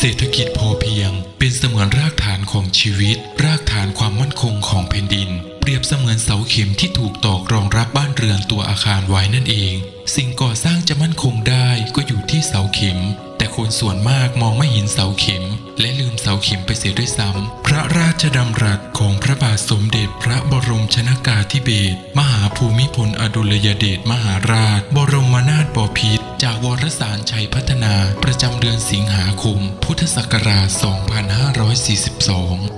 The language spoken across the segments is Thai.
เศรษฐกิจพอเพียง เป็นเสมือนรากฐานของชีวิต รากฐานความมั่นคงของแผ่นดิน เปรียบเสมือนเสาเข็มที่ถูกตอกรองรับบ้านเรือนตัวอาคารไว้นั่นเอง สิ่งก่อสร้างจะมั่นคง ส่วนมากมองไม่เห็นเสาเข็ม และลืมเสาเข็มไปเสียด้วยซ้ำ พระราชดำรัสของพระบาทสมเด็จพระบรมชนากาธิเบศรมหาภูมิพลอดุลยเดชมหาราช บรมนาถบพิตรจากวรสารชัยพัฒนาประจำเดือนสิงหาคม พุทธศักราช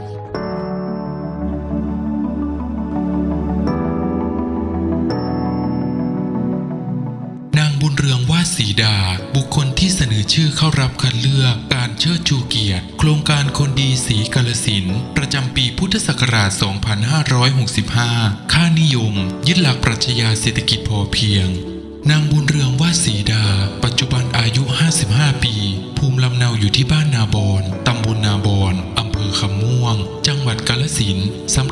2542 ดา บุคคลที่เสนอชื่อเข้ารับคัดเลือก การเชิดชูเกียรติ โครงการคนดีสีกาลสินประจำปีพุทธศักราช 2565 ค่านิยม ยึดหลักปรัชญาเศรษฐกิจพอเพียง นางบุญเรืองวาดศรีดา ปัจจุบันอายุ 55 ปี ภูมิลำเนาอยู่ที่บ้านนาบอนตำบลนาบอน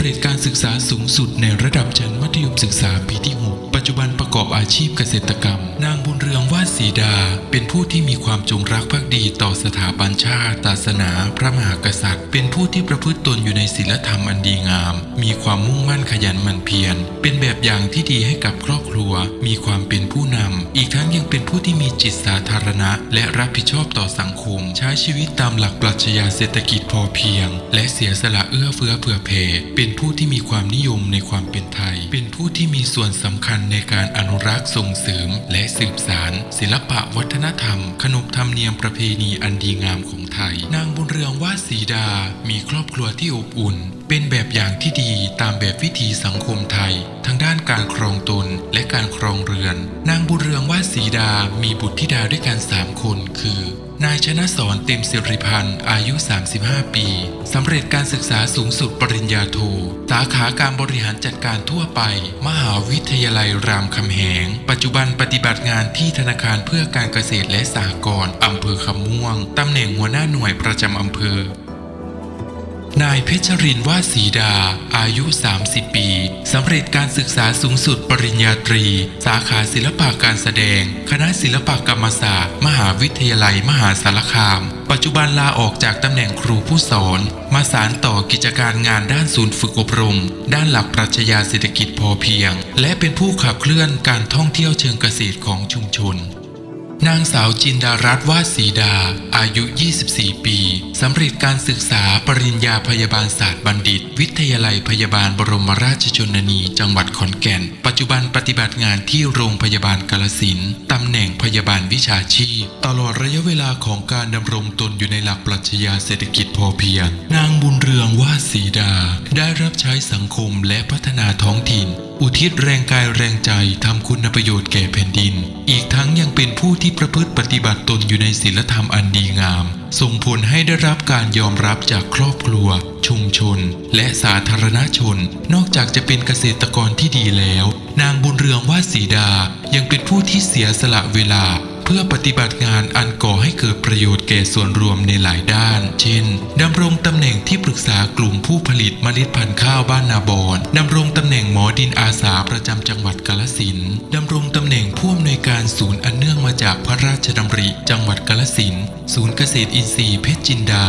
ร็จการศึกษาสูงสุดในระดับชั้นมัธยมศึกษาปีที่ 6 ปัจจุบันประกอบอาชีพเกษตรกรรม นางบุญเรืองวาดศรีดา เป็นผู้ที่มีความจงรักภักดีต่อสถาบันชาติศาสนา พระมหากษัตริย์ เป็นผู้ที่ประพฤติตนอยู่ในศีลธรรมอันดีงาม มีความมุ่งมั่นขยันหมั่นเพียร เป็นแบบอย่างที่ดีให้กับครอบครัว มีความเป็นผู้นำ อีกทั้งยังเป็นผู้ที่มีจิตสาธารณะ และรับผิดชอบต่อสังคม ใช้ชีวิตตามหลักปรัชญาเศรษฐกิจพอเพียง และเสียสละเอื้อเฟื้อเผื่อแผ่เป็นผู้ที่มีความนิยมในความเป็นไทย เป็นผู้ที่มีส่วนสำคัญในการอนุรักษ์ส่งเสริม และสืบสารศิลปะวัฒนธรรม ขนบธรรมเนียมประเพณีอันดีงามของไทย นางบุญเรืองวาดศรีดา มีครอบครัวที่อบอุ่น เป็นแบบอย่างที่ดีตามแบบวิถีสังคมไทยทั้งด้านการครองตนและการครองเรือน นางบุญเรืองวาดศรีดา มีบุตรธิดาด้วยกันสามคนคือนายชนะสอนเต็มสิริพันธ์อายุ 35 ปี สำเร็จการศึกษาสูงสุดปริญญาโท สาขาการบริหารจัดการทั่วไป มหาวิทยาลัยรามคำแหง ปัจจุบันปฏิบัติงานที่ธนาคารเพื่อการเกษตรและสหกรณ์อำเภอคำม่วง ตำแหน่งหัวหน้าหน่วยประจำอำเภอ นายเพชรรินทร์วาดศรีดา อายุ 30 ปี สำเร็จการศึกษาสูงสุดปริญญาตรี สาขาศิลปะการแสดง คณะศิลปกรรมศาสตร์ มหาวิทยาลัยมหาสารคาม ปัจจุบันลาออกจากตำแหน่งครูผู้สอน มาสารต่อกิจการงานด้านศูนย์ฝึกอบรม ด้านหลักปรัชญาเศรษฐกิจพอเพียง และเป็นผู้ขับเคลื่อนการท่องเที่ยวเชิงเกษตรของชุมชน นางสาวจินดารัตน์วาดศรีดา อายุ 24 ปี สำเร็จการศึกษาปริญญาพยาบาลศาสตร์บัณฑิต วิทยาลัยพยาบาลบรมราชชนนี จังหวัดขอนแก่น ปัจจุบันปฏิบัติงานที่โรงพยาบาลกาลสินตำแหน่งพยาบาลวิชาชีพ ตลอดระยะเวลาของการดำรงตนอยู่ในหลักปรัชญาเศรษฐกิจพอเพียง นางบุญเรืองวาดศรีดา ได้รับใช้สังคมและพัฒนาท้องถิ่น อุทิศแรงกายแรงใจทำคุณประโยชน์แก่แผ่นดิน เป็นผู้ที่ประพฤติปฏิบัติตนอยู่ในศีลธรรมอันดีงาม ส่งผลให้ได้รับการยอมรับจากครอบครัว ชุมชน และสาธารณชน นอกจากจะเป็นเกษตรกรที่ดีแล้ว นางบุญเรืองวาดศรีดายังเป็นผู้ที่เสียสละเวลาเพื่อปฏิบัติงานอันก่อให้เกิดประโยชน์แก่ส่วนรวมในหลายด้าน เช่น ดำรงตำแหน่งที่ปรึกษากลุ่มผู้ผลิตเมล็ดพันธุ์ข้าวบ้านนาบอนดำรงตำแหน่งหมอดินอาสาประจำจังหวัดกาลสินดำรงตำแหน่งผู้อำนวยการศูนย์อเมาจากพระราชดำริจังหวัดกาลสินศูนย์เกษตรอินทรีย์เพชรจินดา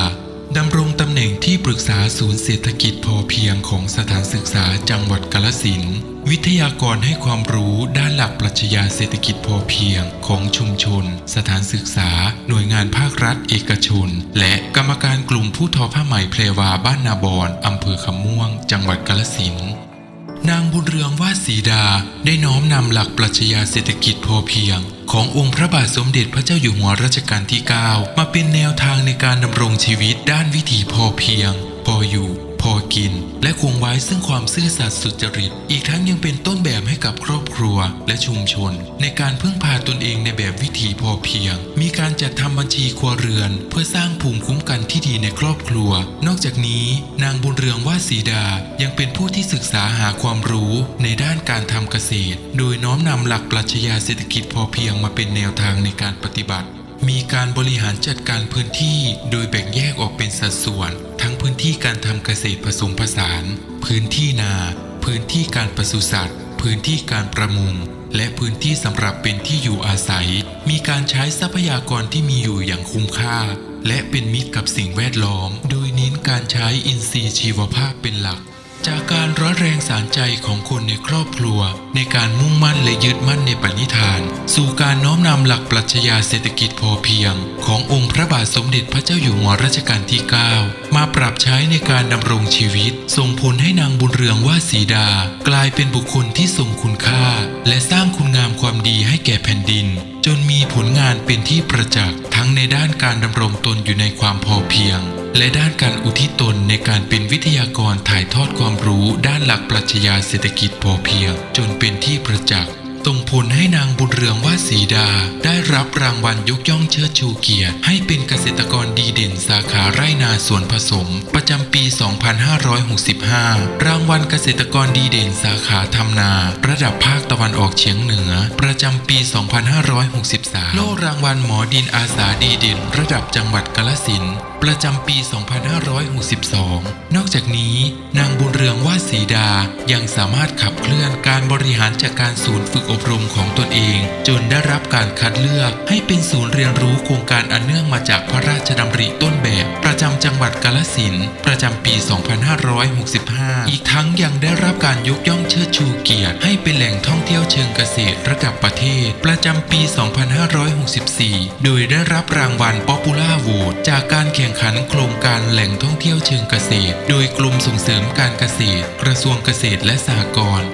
ดำรงตำแหน่งที่ปรึกษาศูนย์เศรษฐกิจพอเพียงของสถานศึกษาจังหวัดกาลสินวิทยากรให้ความรู้ด้านหลักปรัชญาเศรษฐกิจพอเพียงของชุมชน สถานศึกษา หน่วยงานภาครัฐเอกชน และกรรมการกลุ่มผู้ทอผ้าไหมเพลวาบ้านนาบอนอำเภอคำม่วง จังหวัดกาลสิน นางบุญเรืองวาสีดาได้น้อมนำหลักปรัชญาเศรษฐกิจพอเพียง ขององค์พระบาทสมเด็จพระเจ้าอยู่หัวรัชกาลที่ 9 มาเป็นแนวทางในการดำรงชีวิตด้านวิถีพอเพียง พออยู่ กิน และคงไว้ซึ่งความซื่อสัตย์สุจริต อีกทั้งยังเป็นต้นแบบให้กับครอบครัวและชุมชน ในการพึ่งพาตนเองในแบบวิถีพอเพียง มีการจัดทำบัญชีครัวเรือน เพื่อสร้างภูมิคุ้มกันที่ดีในครอบครัว นอกจากนี้ นางบุญเรืองวาดศรีดายังเป็นผู้ที่ศึกษาหาความรู้ในด้านการทำเกษตร โดยน้อมนำหลักปรัชญาเศรษฐกิจพอเพียงมาเป็นแนวทางในการปฏิบัติ มีการบริหารจัดการพื้นที่โดยแบ่งแยกออกเป็นสัดส่วน ทั้งพื้นที่การทำเกษตรผสมผสาน พื้นที่นา พื้นที่การปศุสัตว์ พื้นที่การประมงและพื้นที่สำหรับเป็นที่อยู่อาศัย มีการใช้ทรัพยากรที่มีอยู่อย่างคุ้มค่า และเป็นมิตรกับสิ่งแวดล้อม โดยเน้นการใช้อินทรีย์ชีวภาพเป็นหลัก จากการร้อนแรงสารใจของคนในครอบครัว ในการมุ่งมั่นและยึดมั่นในปณิธาน สู่การน้อมนำหลักปรัชญาเศรษฐกิจพอเพียง ขององค์พระบาทสมเด็จพระเจ้าอยู่หัวรัชกาลที่ 9 มาปรับใช้ในการดำรงชีวิต ส่งผลให้นางบุญเรืองว่าสีดา กลายเป็นบุคคลที่ทรงคุณค่า และสร้างคุณงามความดีให้แก่แผ่นดิน จนมีผลงานเป็นที่ประจักษ์ทั้งในด้านการดำรงตนอยู่ในความพอเพียง และด้านการอุทิศตนในการเป็นวิทยากรถ่ายทอดความรู้ด้านหลักปรัชญาเศรษฐกิจพอเพียง จนเป็นที่ประจักษ์ส่งผลให้นางบุญเรืองวาดศรีดา ได้รับรางวัลยกย่องเชิดชูเกียรติ ให้เป็นเกษตรกรดีเด่นสาขาไร่นาสวนผสม ประจำปี 2565 รางวัลเกษตรกรดีเด่นสาขาทำนา ระดับภาคตะวันออกเฉียงเหนือ ประจำปี 2563 โล่รางวัลหมอดินอาสาดีเด่น ระดับจังหวัดกาฬสินธุ์ประจำปี 2562 นอกจากนี้ นางบุญเรืองวาดศรีดายังสามารถขับเคลื่อนการบริหารจัดการศูนย์ฝึกอบรมของตนเอง จนได้รับการคัดเลือกให้เป็นศูนย์เรียนรู้โครงการอันเนื่องมาจากพระราชดำริต้นแบบ ประจำจังหวัดกาฬสินประจำปี 2565 อีกทั้งยังได้รับการยกย่องเชิดชูเกียรติ ให้เป็นแหล่งท่องเที่ยวเชิงเกษตรระดับประเทศ ประจำปี 2564 โดยได้รับรางวัล Popular Award จากการแข่งข่งขันโครงการแหล่งท่องเที่ยวเชิงเกษตร โดยกลุ่มส่งเสริมการเกษตร กระทรวงเกษตรและสหกรณ์